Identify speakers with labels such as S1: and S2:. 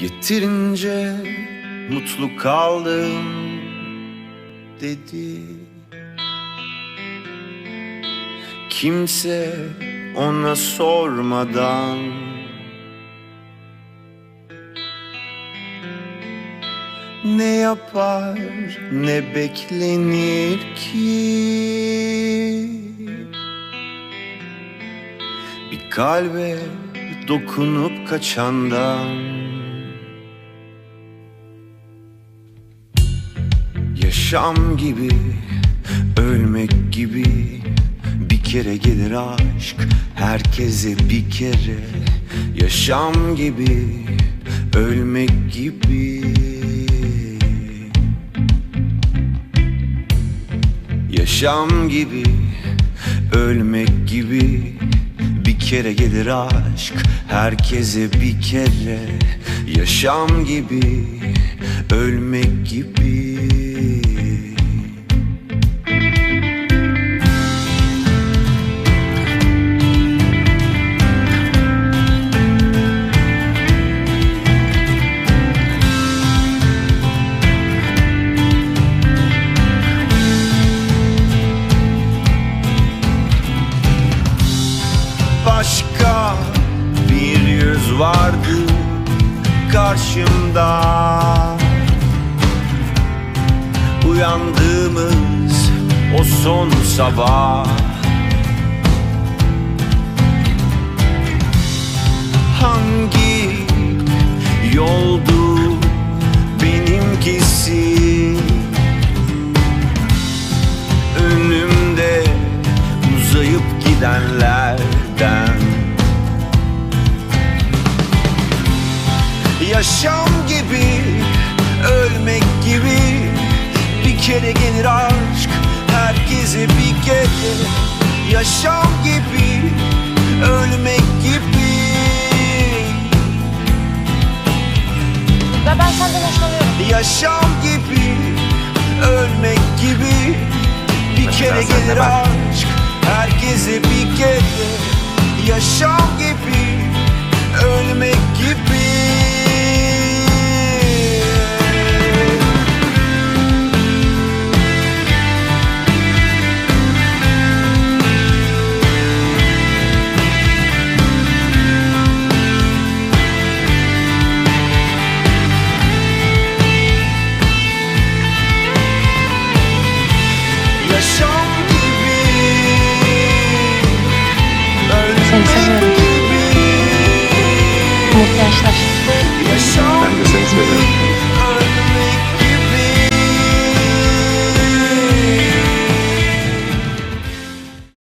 S1: Yeterince mutlu kaldım dedi. Kimse ona sormadan Ne yapar ne beklenir ki? Bir kalbe dokunup kaçandan Yaşam gibi, ölmek gibi. Bir kere gelir aşk, herkese bir kere. Yaşam gibi, ölmek gibi. Yaşam gibi, ölmek gibi. Bir kere gelir aşk, herkese bir kere. Yaşam gibi, ölmek gibi vardı karşımda. Uyandığımız o son sabah Yaşam gibi, ölmek gibi. Bir kere gelir aşk, herkese bir kere. Yaşam gibi, ölmek gibi.
S2: Ve ben senden hoşlanıyorum.
S1: Yaşam gibi, ölmek gibi. Bir kere
S3: sen
S1: gelir
S3: ben.
S1: aşk, herkese bir kere. Yaşam gibi,